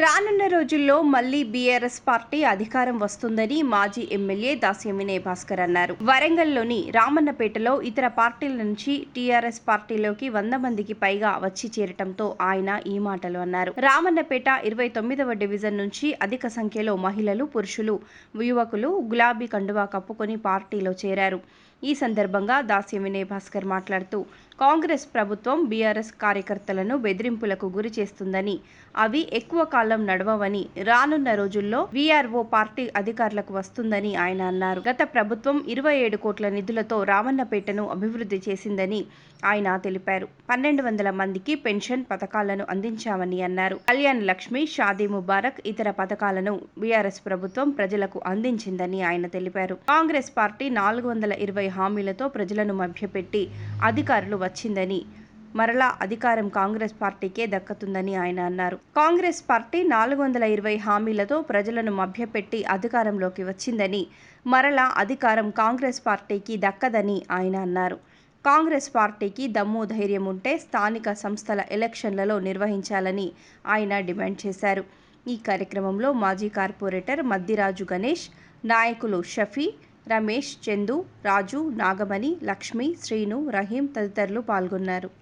రానున్న రోజుల్లో మళ్ళీ బీఆర్ఎస్ పార్టీ అధికారం వస్తుందని మాజీ ఎమ్మెల్యే దాస్యం వినయ్ భాస్కర్ అన్నారు. వరంగల్లోని రామన్నపేటలో ఇతర పార్టీల నుంచి టీఆర్ఎస్ పార్టీలోకి వంద మందికి పైగా వచ్చి చేరటంతో ఆయన ఈ మాటలు అన్నారు. రామన్నపేట ఇరవై తొమ్మిదవ డివిజన్ నుంచి అధిక సంఖ్యలో మహిళలు పురుషులు యువకులు గులాబీ కండువా కప్పుకొని పార్టీలో చేరారు. ఈ సందర్భంగా దాస్యం వినయ్ భాస్కర్ మాట్లాడుతూ కాంగ్రెస్ ప్రభుత్వం బీఆర్ఎస్ కార్యకర్తలను బెదిరింపులకు గురి చేస్తుందని అవి ఎక్కువ కాలం నడవవని రానున్న రోజుల్లో వీఆర్ఓ పార్టీ అధికారులకు వస్తుందని ఆయన అన్నారు. గత ప్రభుత్వం ఇరవై ఏడు కోట్ల నిధులతో రామన్నపేటను అభివృద్ధి చేసిందని ఆయన తెలిపారు. పన్నెండు వందల మందికి పెన్షన్ పథకాలను అందించామని అన్నారు. కళ్యాణ్ లక్ష్మి షాదీ ముబారక్ ఇతర పథకాలను బీఆర్ఎస్ ప్రభుత్వం ప్రజలకు అందించిందని ఆయన తెలిపారు. కాంగ్రెస్ పార్టీ నాలుగు వందల ఇరవై హామీలతో ప్రజలను మభ్యపెట్టి అధికారులు వచ్చిందని మరలా అధికారం కాంగ్రెస్ పార్టీకే దక్కుతుందని ఆయన అన్నారు. కాంగ్రెస్ పార్టీ నాలుగు వందల ఇరవై హామీలతో ప్రజలను మభ్యపెట్టి అధికారంలోకి వచ్చిందని మరలా అధికారం కాంగ్రెస్ పార్టీకి దక్కదని ఆయన అన్నారు. కాంగ్రెస్ పార్టీకి దమ్ము ధైర్యం ఉంటే స్థానిక సంస్థల ఎలక్షన్లలో నిర్వహించాలని ఆయన డిమాండ్ చేశారు. ఈ కార్యక్రమంలో మాజీ కార్పొరేటర్ మద్దిరాజు గణేష్ నాయకులు షఫీ రమేష్ చందు రాజు నాగమణి లక్ష్మి శ్రీను రహీం తదితరులు పాల్గొన్నారు.